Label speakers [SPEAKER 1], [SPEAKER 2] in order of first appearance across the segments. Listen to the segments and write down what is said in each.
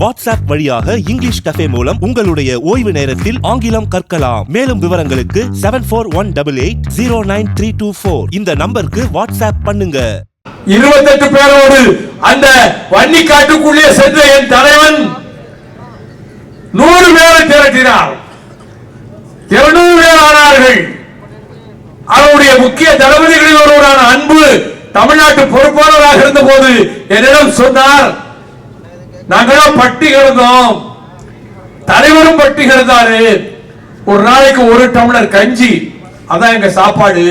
[SPEAKER 1] WhatsApp வழியாக English cafe மூலம் உங்களுடைய ஓய்வு நேரத்தில் ஆங்கிலம் கற்கலாம். மேலும் விவரங்களுக்கு seven four one double eight zero nine three two four இந்த நம்பருக்கு வாட்ஸ்அப் பண்ணுங்க.
[SPEAKER 2] இருபத்தெட்டு பேரோடு அந்த வன்னி காட்டுக்குள்ளே சென்ற என் தலைவன் நூறு பேரை திரட்டினார். இருநூறு பேர் ஆனார்கள். அவருடைய முக்கிய தளபதிகளில் ஒருவரான அன்பு தமிழ்நாட்டு பொறுப்பாளராக இருந்தபோது என்னிடம் சொன்னார் நாங்களும் பட்டி கிடந்தோம் தலைவரும் பட்டி கிடந்தாரு ஒரு நாளைக்கு ஒரு டம்ளர் கஞ்சி. அதான் எங்க சாப்பாடு.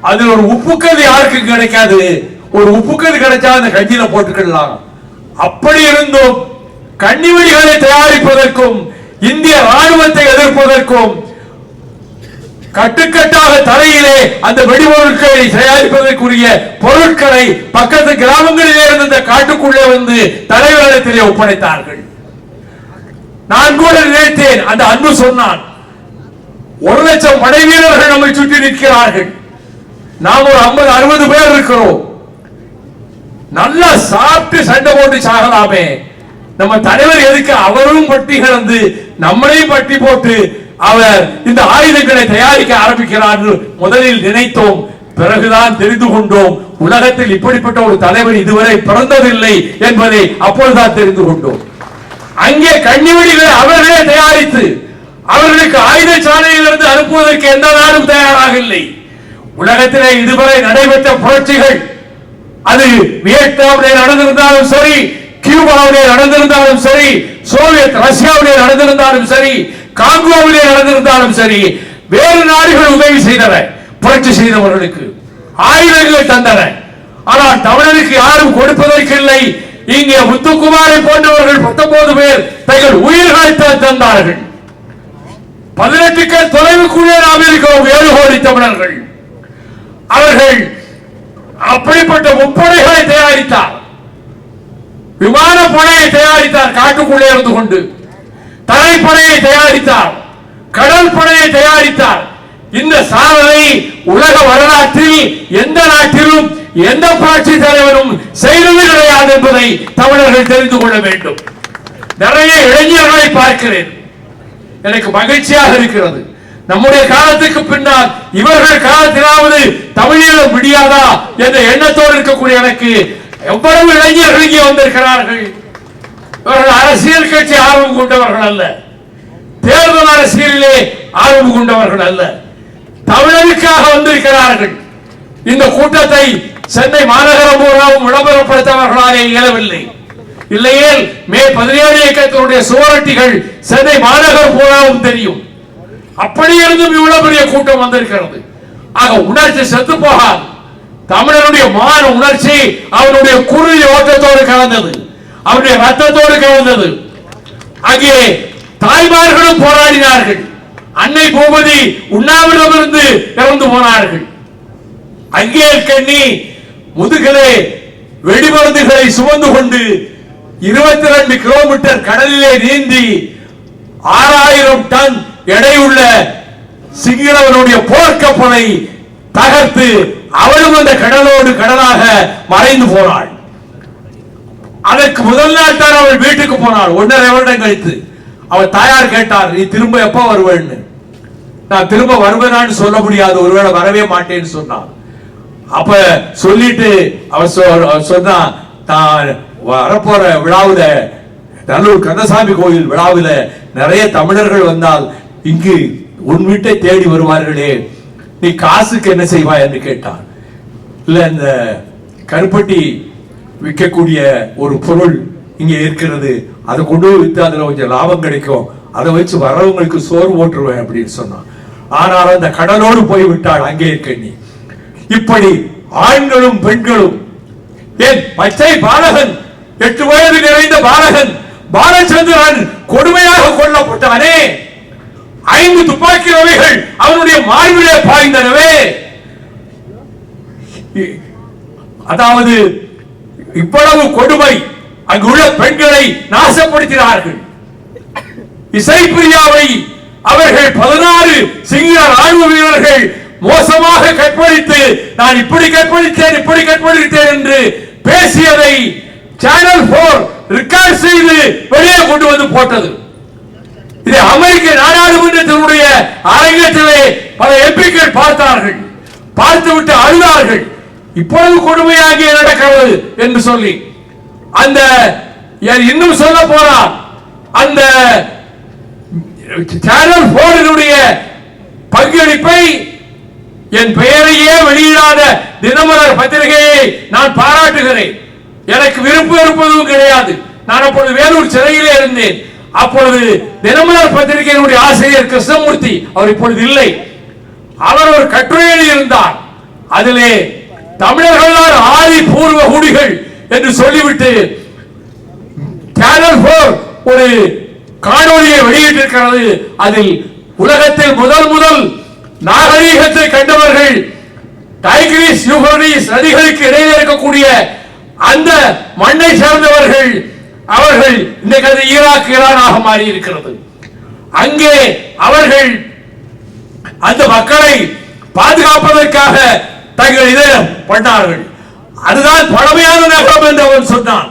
[SPEAKER 2] அது ஒரு உப்புக்கது யாருக்கும் கிடைக்காது. ஒரு உப்புக்கது கிடைச்சா அந்த கஞ்சியில போட்டுக்கலாம் அப்படி இருந்தும் கண்ணிவெடிகளை தயாரிப்பதற்கும் இந்திய ராணுவத்தை எதிர்ப்பதற்கும் கட்டுக்கட்டாக தலையிலே அந்த வெடிபொருட்களை தயாரிப்பதற்குரிய பொருட்களை பக்கத்து கிராமங்களிலே இருந்த காட்டுக்குள்ளே வந்து தலைவரிடத்திலே ஒப்படைத்தார்கள். நான் கூட நினைத்தேன் அந்த அன்பு சொன்னான் ஒரு லட்சம் படை வீரர்கள் நம்மை சுற்றி நிற்கிறார்கள். நாம் ஒரு ஐம்பது அறுபது பேர் இருக்கிறோம். நல்லா சாப்பிட்டு சண்டை போட்டு சாகலாமே. நம்ம தலைவர் எதுக்கு அவரும் பட்டி கிடந்து நம்மளையும் பட்டி போட்டு அவர் இந்த ஆயுதங்களை தயாரிக்க ஆரம்பிக்கிறார் என்று முதலில் நினைத்தோம். பிறகுதான் தெரிந்து கொண்டோம். உலகத்தில் இப்படிப்பட்ட ஒரு தலைவர் இதுவரை பிறந்ததில்லை என்பதை அப்பொழுதுதான் தெரிந்து கொண்டோம். அங்கே கண்ணிவெடிகளை அவர்களே தயாரித்து அவர்களுக்கு ஆயுத சாலையிலிருந்து அனுப்புவதற்கு எந்த நாடும் தயாராக இல்லை. உலகத்திலே இதுவரை நடைபெற்ற புரட்சிகள் அது வியட்நாமிலே நடந்திருந்தாலும் சரி கியூபாவிலே நடந்திருந்தாலும் சரி சோவியத் ரஷ்யாவிலே நடந்திருந்தாலும் சரி காங்கோவிலே நடந்திருந்தாலும் சரி வேறு நாடுகள் உதவி செய்தன புரட்சி செய்தவர்களுக்கு ஆயுதங்கள் தந்தன. ஆனால் தமிழருக்கு யாரும் கொடுப்பதற்கு இல்லை இங்கே முத்துக்குமாரை போன்றவர்கள் பத்தொன்பது பேர் தங்கள் உயிர்களை தந்தார்கள். தந்தார்கள் பேர் தொலைவுக்குள்ளே நாம் இருக்கிறோம் ஏழு கோடி தமிழர்கள். அவர்கள் அப்படிப்பட்ட முப்படைகளை தயாரித்தார். விமான படையை தயாரித்தார் காட்டுக்குள்ளே இருந்து கொண்டு. தரைப்படையை தயாரித்தார் கடல் படையை தயாரித்தார். இந்த சாதனை உலக வரலாற்றில் எந்த நாட்டிலும் எந்த புரட்சி தலைவரும் செய்தது கிடையாது என்பதை தமிழர்கள் தெரிந்து கொள்ள வேண்டும். நிறைய இளைஞர்களை பார்க்கிறேன். எனக்கு மகிழ்ச்சியாக இருக்கிறது. நம்முடைய காலத்துக்கு பின்னால் இவர்கள் காலத்திலாவது தமிழீழம் விடியாதா என்ற எண்ணத்தோடு இருக்கக்கூடிய எனக்கு எவ்வளவு இளைஞர்கள் இங்கே வந்திருக்கிறார்கள். இவர்கள் அரசியல் கட்சி ஆர்வம் கொண்டவர்கள் அல்ல. தேர்தல் அரசியலிலே ஆர்வம் கொண்டவர்கள் அல்ல. தமிழருக்காக வந்திருக்கிறார்கள். இந்த கூட்டத்தை சென்னை மாநகரம் பூராவும் விளம்பரப்படுத்தவர்களாலே இயலவில்லை. இல்லையேல் மே பதினேழு இயக்கத்தினுடைய சுவரட்டிகள் சென்னை மாநகர் பூராவும் தெரியும். அப்படி இருந்தும் இவ்வளவு பெரிய கூட்டம் வந்திருக்கிறது. ஆக உணர்ச்சி செத்து போகாது. தமிழனுடைய மான உணர்ச்சி அவனுடைய குருதி ஓட்டத்தோடு கலந்தது. அவருடைய ரத்தத்தோடு கலந்தது அங்கே தாய்மார்களும் போராடினார்கள். அன்னை பூபதி உண்ணாவிடமிருந்து இறந்து போனார்கள். அங்கே கண்ணி முதுகிலே வெடிமருந்துகளை சுமந்து கொண்டு இருபத்தி ரெண்டு கிலோமீட்டர் கடலிலே நீந்தி ஆறாயிரம் டன் எடையுள்ள சிங்களவனுடைய போர்க்கப்பலை தகர்த்து அவளும் அந்த கடலோடு கடலாக மறைந்து போனாள். அதற்கு முதல் நாள் தான் அவள் வீட்டுக்கு போனாள். ஒன்றரை வருடம் கழித்து. அவள் தாயார் கேட்டார் நீ திரும்ப எப்ப வருவேன்னு? நான் திரும்ப வருவேனான்னு சொல்ல முடியாது. ஒருவேளை வரவே மாட்டேன்னு சொன்னான் அப்ப சொல்லிட்டு அவ சொ- சொன்னா தான் வரப்போற விழாவில் நல்லூர் கந்தசாமி கோயில் விழாவில் நிறைய தமிழர்கள் வந்தால் இங்கு உன் வீட்டை தேடி வருவார்களே. நீ காசுக்கு என்ன செய்வாய்? என்று கேட்டான் இல்ல இந்த கருப்பட்டி விற்கக்கூடிய ஒரு பொருள் இங்க இருக்கிறது. அதை கொண்டு போய் வித்து அதுல கொஞ்சம் லாபம் கிடைக்கும். அதை வச்சு வரவங்களுக்கு சோறு ஓட்டுருவேன் அப்படின்னு சொன்னான். ஆனால் அந்த கடலோடு போய் விட்டாள் அங்கே இருக்க நீ. இப்படி ஆண்களும் பெண்களும் ஏன் பச்சை பாலகன் எட்டு வயது நிறைந்த பாலகன் பாலச்சந்திரன் கொடுமையாக கொல்லப்பட்டானே ஐந்து துப்பாக்கி ரவைகள் அவனுடைய மார்பிலே பாய்ந்தனவே. அதாவது இவ்வளவு கொடுமை அங்குள்ள பெண்களை நாசப்படுத்தினார்கள். இசைப்பிரியாவை அவர்கள் பதினாறு சிங்க ராணுவ வீரர்கள் மோசமாக கற்பழித்து நான் இப்படி கற்பழித்தேன் இப்படி கற்பழித்தேன் என்று பேசியதை சேனல் போர் ரெக்கார்ட் செய்து வெளியே கொண்டு வந்து போட்டது. இது அமெரிக்க நாடாளுமன்றத்தினுடைய அரங்கத்திலே பல எம்பிக்கள் பார்த்தார்கள். பார்த்துவிட்டு அழுதார்கள். இப்பொழுது கொடுமையாக நடக்கிறது என்று சொல்லி அந்த இன்னும் சொல்ல போறார் அந்த சேனல் போர்டினுடைய பங்களிப்பை என் பெயரையே வெளியிடாத தினமலர் பத்திரிகையை நான் பாராட்டுகிறேன். எனக்கு விருப்பம் இருப்பதும் கிடையாது. நான் அப்பொழுது வேலூர் சிறையிலே இருந்தேன். அப்பொழுது தினமலர் பத்திரிகையினுடைய ஆசிரியர் கிருஷ்ணமூர்த்தி அவர் இப்பொழுது இல்லை. அவர் ஒரு கட்டுரை எழுதியிருந்தார் அதிலே தமிழர்கள் ஆதி பூர்வ குடிகள் என்று சொல்லிவிட்டு சேனல் போர் ஒரு காணொலியை வெளியிட்டிருக்கிறது. அதில் உலகத்தில் முதல் முதல் நாகரீகத்தை கண்டவர்கள் டைகிரிஸ் யூஃப்ரடிஸ் நதிகளுக்கு இடையே இருக்கக்கூடிய அந்த மண்ணை சார்ந்தவர்கள் அவர்கள் இன்றைக்கு அது ஈராக் ஈரானாக மாறி இருக்கிறது அங்கே அவர்கள் அந்த மக்களை பாதுகாப்பதற்காக தங்கள் இதை பண்ணார்கள். அதுதான் பழமையான நகரம் என்று அவன் சொன்னான்.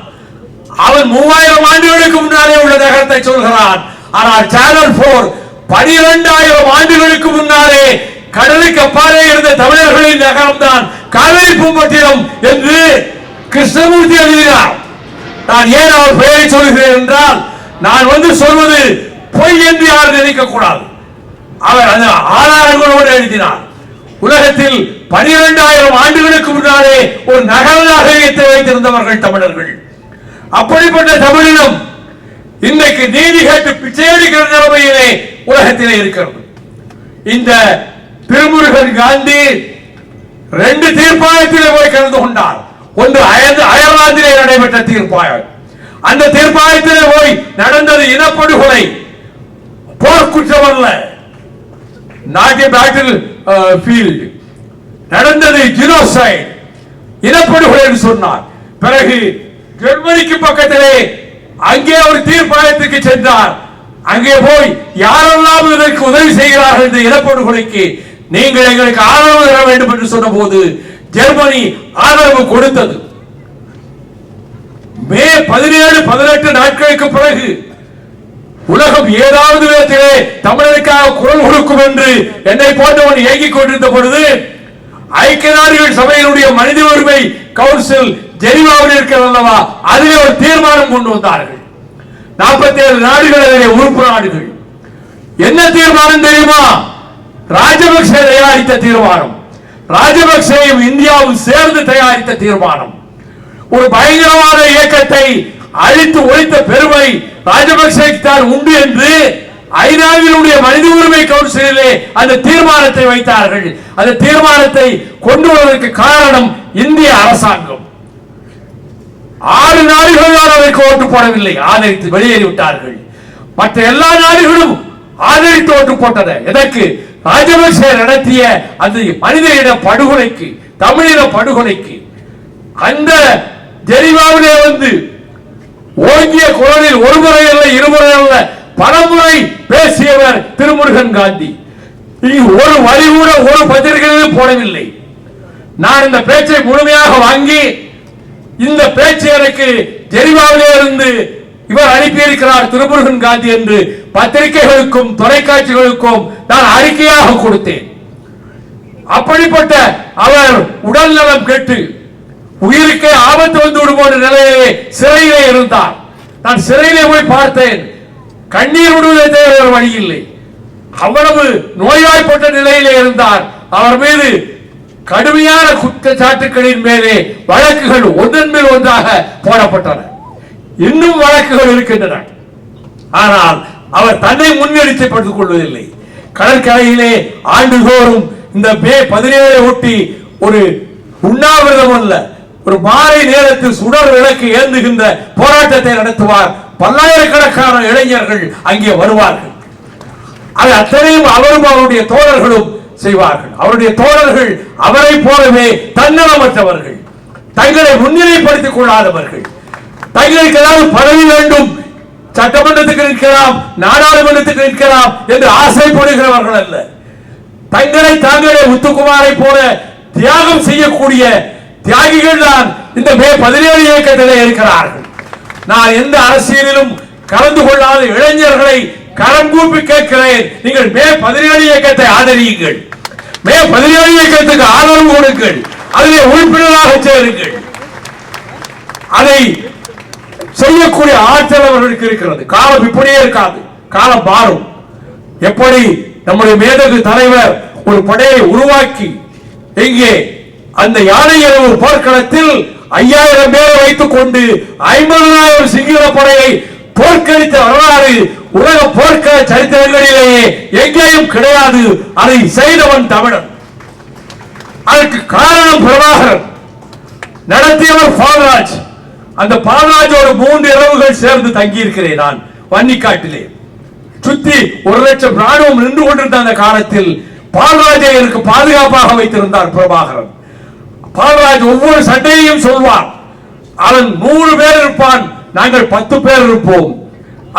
[SPEAKER 2] அவன் மூவாயிரம் ஆண்டுகளுக்கு முன்னாலே உள்ள நகரத்தை சொல்கிறான். ஆனால் சேனல் போர் பனிரெண்டாயிரம் ஆண்டுகளுக்கு முன்னாலே கடலுக்கு அப்பாலே இருந்த தமிழர்களின் நகரம் தான் காவேரி பூம்பட்டினம் என்று கிருஷ்ணமூர்த்தி எழுதினார். நான் ஏன் அவர் பெயரை சொல்கிறேன் என்றால் நான் வந்து சொல்வது பொய் என்று யாரும் நினைக்க கூடாது அவர் அந்த ஆதாரங்களோடு எழுதினார். உலகத்தில் பனிரெண்டாயிரம் ஆண்டுகளுக்கு முன்னாலே ஒரு நகர நாகரிகத்தை வைத்திருந்தவர்கள் தமிழர்கள். அப்படிப்பட்ட தமிழினம் இன்றைக்கு நீதி கேட்டு பிச்சை எடுக்கிற நிலைமையிலே உலகத்திலே இருக்கிறது. இந்த திருமுருகன் காந்தி ரெண்டு தீர்ப்பாயத்திலே போய் கலந்து கொண்டார். ஒன்று அயர்ந்து அயர்லாந்திலே நடைபெற்ற தீர்ப்பாயம். அந்த தீர்ப்பாயத்திலே போய் நடந்தது இனப்படுகொலை போர்க்குற்றம் அல்ல. நாட் பேட்டில் ஃபீல்ட் நடந்தது ஜினோசைட் இனப்படுகொலை என்று சொன்னார். பிறகு ஜெர்மனிக்கு பக்கத்திலே அங்கே ஒரு தீர்ப்பாயத்துக்கு சென்றார். அங்கே போய் யாரெல்லாம் இதற்கு உதவி செய்கிறார்கள் இந்த இனப்படுகொலைக்கு நீங்கள் எங்களுக்கு ஆதரவு தர வேண்டும் என்று சொன்னபோது ஜெர்மனி ஆதரவு கொடுத்தது. மே பதினேழு பதினெட்டு நாட்களுக்கு பிறகு உலகம் ஏதாவது விதத்திலே தமிழருக்காக குரல் கொடுக்கும் என்று என்னை போன்றவன் ஏங்கிக் கொண்டிருந்த பொழுது ஐக்கிய நாடுகள் சபையினுடைய மனித உரிமை கவுன்சில் ஜெனிவாவில் இருக்கிறது அல்லவா? அதிலே ஒரு தீர்மானம் கொண்டு வந்தார்கள். நாற்பத்தி ஏழு நாடுகள் அதிலே உறுப்பு நாடுகள். என்ன தீர்மானம் தெரியுமா? ராஜபக்சே தயாரித்த தீர்மானம். ராஜபக்சேயும் இந்தியாவும் சேர்ந்து தயாரித்த தீர்மானம். ஒரு பயங்கரவாத இயக்கத்தை அழித்து ஒழித்த பெருமை ராஜபக்சேக்கு தான் உண்டு என்று ஐநாவினுடைய மனித உரிமை கவுன்சிலே அந்த தீர்மானத்தை வைத்தார்கள். அந்த தீர்மானத்தை கொண்டு வருவதற்கு காரணம் இந்திய அரசாங்கம். ஆறு நாடுகள் தான் அதற்கு ஓட்டு போடவில்லை ஆதரித்து வெளியேறி விட்டார்கள் மற்ற எல்லா நாடுகளும் ஆதரித்து ஓட்டு போட்டன. எதற்கு? ராஜபக்சே நடத்திய அந்த மனித இன படுகொலைக்கு தமிழின படுகொலைக்கு. அந்த ஜெனிவாவிலே வந்து ஓங்கிய குரலில் ஒரு முறை அல்ல இருமுறை அல்ல பலமுறை பேசியவர் திருமுருகன் காந்தி. ஒரு வரி கூட ஒரு பத்திரிகையிலும் போடவில்லை. நான் இந்த பேச்சை முழுமையாக வாங்கி இந்த பேச்சு எனக்கு ஜெனிவாவிலே இருந்து இவர் அனுப்பியிருக்கிறார் திருமுருகன் காந்தி என்று பத்திரிகைகளுக்கும் தொலைக்காட்சிகளுக்கும் நான் அறிக்கையாக கொடுத்தேன். அப்படிப்பட்ட அவர் உடல் நலம் கெட்டு உயிருக்கே ஆபத்து வந்து விடுமோ நிலையிலே சிறையிலே இருந்தார். நான் சிறையிலே போய் பார்த்தேன். கண்ணீர் விடுவதை தவிர வழி இல்லை. அவ்வளவு நோய்வாய்ப்பட்ட நிலையிலே இருந்தார். அவர் மீது கடுமையான குற்றச்சாட்டுகளின் மேலே வழக்குகள் ஒன்றன் மேல் ஒன்றாக போடப்பட்டன. இன்னும் வழக்குகள் இருக்கின்றன. ஆனால் அவர் தன்னை முன்னெடுத்துப்படுத்திக் கொள்வதில்லை. கடற்கரையிலே ஆண்டுதோறும் இந்த மே பதினேழை ஒட்டி ஒரு உண்ணாவிரதம் அல்ல ஒரு மாலை நேரத்தில் சுடர் விளக்கு ஏந்துகின்ற போராட்டத்தை நடத்துவார். பல்லாயிரக்கணக்கான இளைஞர்கள் அங்கே வருவார்கள். அது அத்தனையும் அவரும் அவருடைய தோழர்களும் செய்வார்கள். அவருடைய தோழர்கள் அவரை போலவே தன்னலமற்றவர்கள். தங்களை முன்னிலைப்படுத்திக் கொள்ளாதவர்கள். தங்களுக்கு ஏதாவது பதவி வேண்டும் சட்டமன்றத்துக்கு நிற்கலாம் நாடாளுமன்றத்துக்கு நிற்கலாம் என்று ஆசைப்படுகிறவர்கள் அல்ல. தங்களை தாங்களே முத்துக்குமாரை போல தியாகம் செய்யக்கூடிய தியாகிகள் தான் இந்த மே பதினேழு இயக்கத்திலே இருக்கிறார்கள். நான் எந்த அரசியலிலும் கலந்து கொள்ளாத இளைஞர்களை கரம் கூப்பி கேட்கிறேன். நீங்கள் மே பதினேழு இயக்கத்தை ஆதரியுங்கள். மே பதினேழு இயக்கத்துக்கு ஆதரவு கொடுங்கள். அதிலே உறுப்பினராக சேருங்கள். அதை செய்யக்கூடிய ஆற்றல் அவர்களுக்கு இருக்கிறது. காலம் இப்படியே இருக்காது. காலம் மாறும். எப்படி நம்முடைய மேதகு தலைவர் ஒரு படையை உருவாக்கி எங்கே அந்த யானை இரவு போர்க்களத்தில் ஐயாயிரம் பேரை வைத்துக் கொண்டு ஐம்பதனாயிரம் சிங்கள படையை போர்க்களித்த வரலாறு உலக போர்க்கள சரித்திரங்களிலேயே எங்கேயும் கிடையாது. அதை செய்தவன் தமிழன். அதற்கு காரணம் பிரபாகரன். நடத்தியவர் பால்ராஜ். அந்த பால்ராஜோடு மூன்று இரவுகள் சேர்ந்து தங்கியிருக்கிறேன் நான் வன்னிக்காட்டிலே. சுத்தி ஒரு லட்சம் ராணுவம் நின்று கொண்டிருந்த அந்த காலத்தில் பால்ராஜை எனக்கு பாதுகாப்பாக வைத்திருந்தார் பிரபாகரன். பாலராஜ் ஒவ்வொரு சண்டையையும் சொல்வார் அவன் நூறு பேர் இருப்பான் நாங்கள் பத்து பேர் இருப்போம்.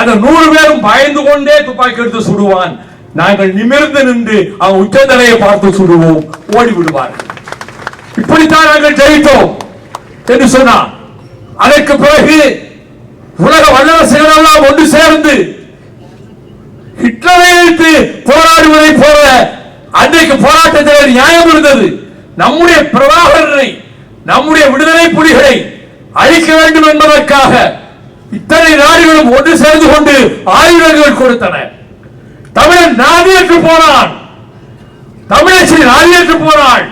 [SPEAKER 2] அந்த நூறு பேரும் பயந்து கொண்டே துப்பாக்கி எடுத்து சுடுவான். நாங்கள் நிமிர்ந்து நின்று அவன் உச்சந்தலையை பார்த்து சுடுவோம். ஓடி விடுவார்கள். இப்படித்தான் நாங்கள் ஜெயித்தோம் என்று சொன்னா அதற்கு பிறகு உலக வல்லரசுகள் எல்லாம் ஒன்று சேர்ந்து ஹிட்லரை எதிர்த்து போராடுவதை போல அன்றைக்கு போராட்டத்தில் நியாயம் இருந்தது. நம்முடைய பிரபாகரனை நம்முடைய விடுதலை புலிகளை அழிக்க வேண்டும் என்பதற்காக இத்தனை நாடுகளும் ஒன்று சேர்ந்து கொண்டு ஆயுதங்கள் கொடுத்தன. தமிழன் நாதியற்று போனான். தமிழச்சி நாதியற்று போனாள்.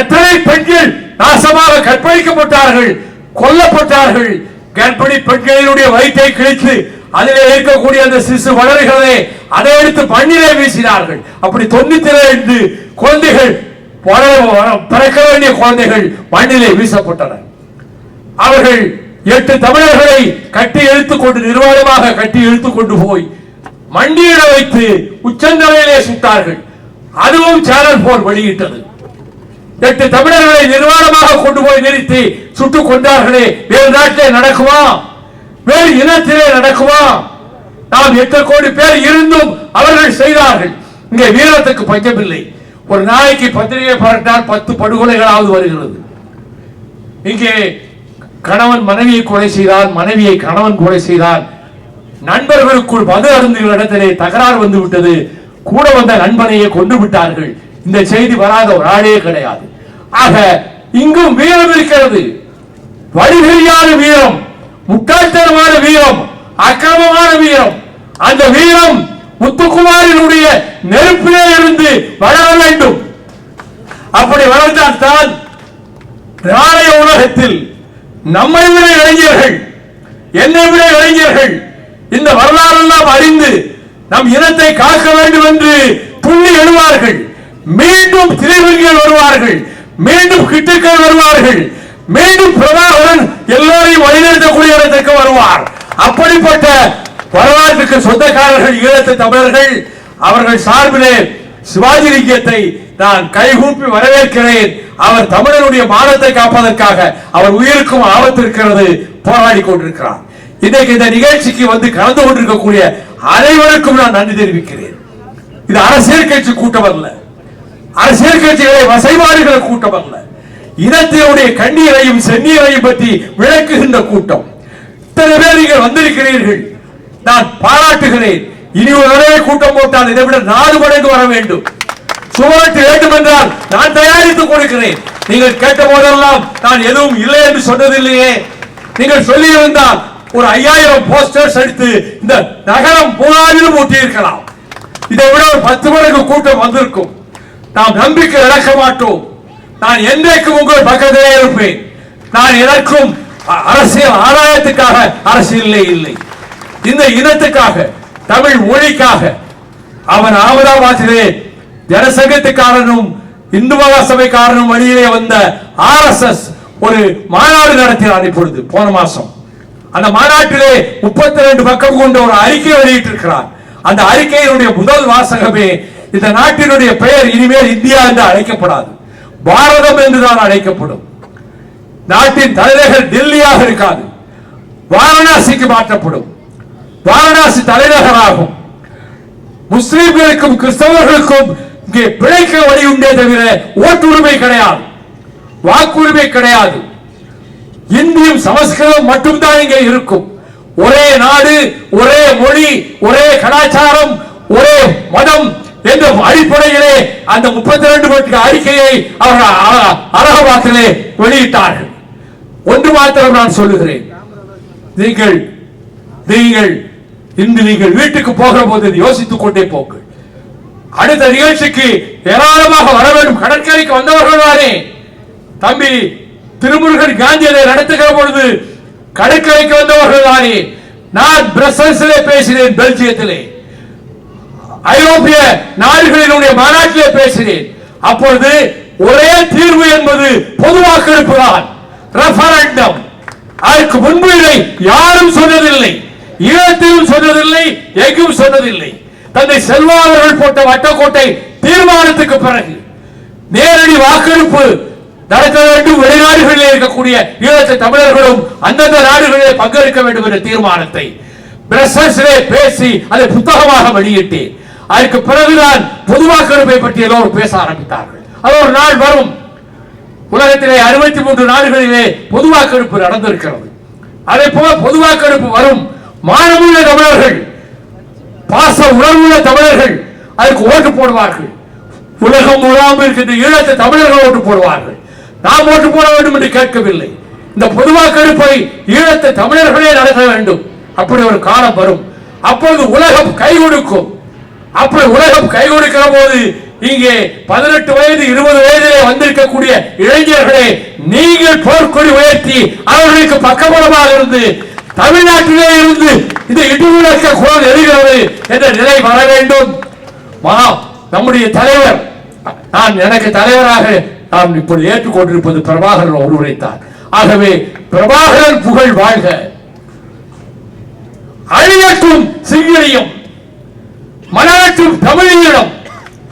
[SPEAKER 2] எத்தனை பெண்கள் நாசமாக கற்பழிக்கப்பட்டார்கள் கொல்லப்பட்டார்கள். கர்ப்பிணி பெண்களினுடைய வயிற்றை கிழித்து அதிலே இருக்கக்கூடிய அந்த சிசு வளர்கிறதே அதை எடுத்து மண்ணிலே வீசினார்கள். அப்படி தொண்ணூத்தி என்று குழந்தைகள் பிறக்க வேண்டிய குழந்தைகள் மண்ணிலே வீசப்பட்டன. அவர்கள் எட்டு தமிழர்களை கட்டி இழுத்துக் கொண்டு நிர்வாணமாக கட்டி இழுத்துக் கொண்டு போய் மண்டியிட வைத்து உச்சந்தலையிலே சுட்டார்கள். அதுவும் சேனல் போர் வெளியிட்டது. எட்டு தமிழர்களை நிர்வாணமாக கொண்டு போய் நிறுத்தி சுட்டுக் கொண்டார்களே வேறு நாட்டிலே நடக்குமா? வேறு இனத்திலே நடக்குமா? நாம் எட்டு கோடி பேர் இருந்தும் அவர்கள் செய்தார்கள். இங்கே வீரத்துக்கு பஞ்சமில்லை. ஒரு நாளைக்கு பத்திரிகை பரட்டால் பத்து படுகொலைகளாவது வருகிறது. இங்கே கணவன் மனைவியை கொலை செய்தான் மனைவியை கணவன் கொலை செய்தான் நண்பர்களுக்குள் மது அருந்துகிற இடத்திலே தகராறு வந்து விட்டது கூட வந்த நண்பனையே கொண்டு விட்டார்கள். இந்த செய்தி வராத ஒரு ஆளே கிடையாது. ஆக இங்கும் வீரம் இருக்கிறது. வழிகரியான வீரம் முட்டாள்தனமான வீரம் அக்கிரமமான வீரம். அந்த வீரம் முத்துக்குமாரினுடைய நெருப்பிலே இருந்து வளர வேண்டும். அப்படி வளர்ந்தால்தான் நாளைய உலகத்தில் நம்மை விட இளைஞர்கள் என்னை விட இளைஞர்கள் இந்த வரலாறெல்லாம் அறிந்து நம் இனத்தை காக்க வேண்டும் என்று துள்ளி எழுவார்கள். மீண்டும் திரைவங்கிகள் வருவார்கள் மீண்டும் கிட்டுக்கள் வருவார்கள் மீண்டும் பிரபாகரன் எல்லோரையும் வழிநடத்தக்கூடிய இடத்திற்கு வருவார். அப்படிப்பட்ட வரலாற்றுக்கு சொந்தக்காரர்கள் ஈழத்து தமிழர்கள் அவர்கள் சார்பிலே சிவாஜி லிங்கத்தை நான் கைகூப்பி வரவேற்கிறேன். அவர் தமிழனுடைய மானத்தை காப்பதற்காக அவர் உயிருக்கும் ஆபத்து இருக்கிறது போராடி கொண்டிருக்கிறார். இன்றைக்கு இந்த நிகழ்ச்சிக்கு வந்து கலந்து கொண்டிருக்கக்கூடிய அனைவருக்கும் நான் நன்றி தெரிவிக்கிறேன். இது அரசியல் கட்சி கூட்டம் அல்ல. அரசியல் கட்சிகளை வசைபாடுகிற கூட்டம் அல்ல. இனத்தினுடைய கண்ணீரையும் சென்னீரையும் பற்றி விளக்குகின்ற கூட்டம். இத்தனை பேர் நீங்கள் வந்திருக்கிறீர்கள். நான் பாராட்டுகிறேன். இனி ஒரு தடவை கூட்டம் போட்டால் இதை விட நாலு மடங்கு வர வேண்டும். சுவரட்டு வேண்டும் என்றால் நான் தயாரித்துக் கொடுக்கிறேன். நீங்கள் கேட்ட போதெல்லாம் நான் எதுவும் இல்லை என்று சொன்னதில்லையே. நீங்கள் சொல்லி இருந்தால் ஒரு ஐயாயிரம் போஸ்டர்ஸ் அடித்து இந்த நகரம் பூராவிலும் ஒட்டியிருக்கலாம் இதை விட ஒரு பத்து மடங்கு கூட்டம் வந்திருக்கும். நாம் நம்பிக்கை இழக்க மாட்டோம். நான் என்றைக்கும் உங்கள் பக்கத்திலே இருப்பேன். நான் எனக்கும் அரசியல் ஆதாயத்துக்காக அரசியலே இல்லை. இந்த இனத்துக்காக தமிழ் மொழிக்காக அவன் அகமதாபாத்திலே ஜனசங்கத்துக்காரனும் இந்து மகா சபைக்காரனும் வழியிலே வந்த ஆர்எஸ்எஸ் ஒரு மாநாடு நடத்தினார் இப்பொழுது போன மாசம். அந்த மாநாட்டிலே முப்பத்தி ரெண்டு பக்கம் கொண்ட ஒரு அறிக்கை வெளியிட்டிருக்கிறார். அந்த அறிக்கையினுடைய முதல் வாசகமே இந்த நாட்டினுடைய பெயர் இனிமேல் இந்தியா என்று அழைக்கப்படாது. பாரதம் என்றுதான் அழைக்கப்படும். நாட்டின் தலைநகர் டெல்லியாக இருக்காது. வாரணாசிக்கு மாற்றப்படும். வாரணாசி தலைநகராகும். முஸ்லிம்களுக்கும் கிறிஸ்தவர்களுக்கும் இங்கே பிழைக்க வழி உண்டே தவிர ஓட்டுரிமை கிடையாது. வாக்குரிமை கிடையாது. இந்தியும் சமஸ்கிருதம் மட்டும்தான் இங்கே இருக்கும். ஒரே நாடு ஒரே மொழி ஒரே கலாச்சாரம் ஒரே மதம் என்ற அடிப்படையிலே அந்த முப்பத்தி ரெண்டு பக்க அறிக்கையை அவர்கள் அ- வெளியிட்டார்கள். ஒன்று மாத்திரம் நான் சொல்லுகிறேன். நீங்கள் நீங்கள் இன்று நீங்கள் வீட்டுக்கு போகிற போது யோசித்துக் கொண்டே போங்கள். அடுத்த நிகழ்ச்சிக்கு ஏராளமாக வர வேண்டும். கடற்கரைக்கு வந்தவர்கள் தானே. தம்பி திருமுருகன் காந்தியதை நடத்துகிற பொழுது கடற்கரைக்கு வந்தவர்கள் தானே. நான் பிரசல்ஸிலே பேசினேன் பெல்ஜியத்திலே. ஐரோப்பிய நாடுகளினுடைய மாநாட்டிலே பேசினேன். அப்பொழுது ஒரே தீர்வு என்பது பொதுவாக்கெடுப்பு தான். ரெஃபரண்டம். அதற்கு முன்பு இதை யாரும் சொன்னதில்லை. ஈழத்திலும் சொன்னதில்லை எங்கும் சொன்னதில்லை. தந்தை செல்வாளர்கள் போட்ட வட்டக்கோட்டை தீர்மானத்துக்கு பிறகு நேரடி வாக்கெடுப்பு நடக்க வேண்டும் வெளிநாடுகளில் இருக்கக்கூடிய ஈழத்து தமிழர்களும் அந்தந்த நாடுகளிலே பங்கெடுக்க வேண்டும் என்ற தீர்மானத்தை பிரசஸிலே பேசி அதை புத்தகமாக வெளியிட்டேன் அதற்கு பிறகுதான் பொது வாக்கெடுப்பை பற்றி எல்லோரும் பேச ஆரம்பித்தார்கள். அது ஒரு நாள் வரும். உலகத்திலே அறுபத்தி மூன்று நாடுகளிலே பொது வாக்கெடுப்பு நடந்திருக்கிறது. அதே போல பொது வாக்கெடுப்பு வரும். மானமுள்ள தமிழர்கள் பாச உணர்வுள்ள தமிழர்கள் அதுக்கு ஓட்டு போடுவார்கள். உலகம் முழாமல் இருக்கின்ற ஈழத்து தமிழர்கள் ஓட்டு போடுவார்கள். நாம் ஓட்டு போட வேண்டும் என்று கேட்கவில்லை. இந்த பொதுவாக்கெடுப்பை ஈழத்து தமிழர்களே நடத்த வேண்டும். அப்படி ஒரு காலம் வரும். அப்பொழுது உலகம் கை கொடுக்கும். அப்படி உலகம் கை கொடுக்கிற போது இங்கே பதினெட்டு வயது இருபது வயதிலே வந்திருக்கக்கூடிய இளைஞர்களே நீங்கள் போர்க்கொடி உயர்த்தி அவர்களுக்கு பக்கபலமாக இருந்து தமிழ்நாட்டிலே இருந்து இந்த இடிவிலக்க குரல் எழுகிறது என்ற நிலை வர வேண்டும். நம்முடைய தலைவர் நான் எனக்கு தலைவராக நான் இப்பொழுது ஏற்றுக்கொண்டிருப்பது பிரபாகரன் ஒருவரைத்தான் ஆகவே பிரபாகரன் புகழ் வாழ்க. அழியட்டும் சிங்கிலியும் மலரட்டும் தமிழீழம்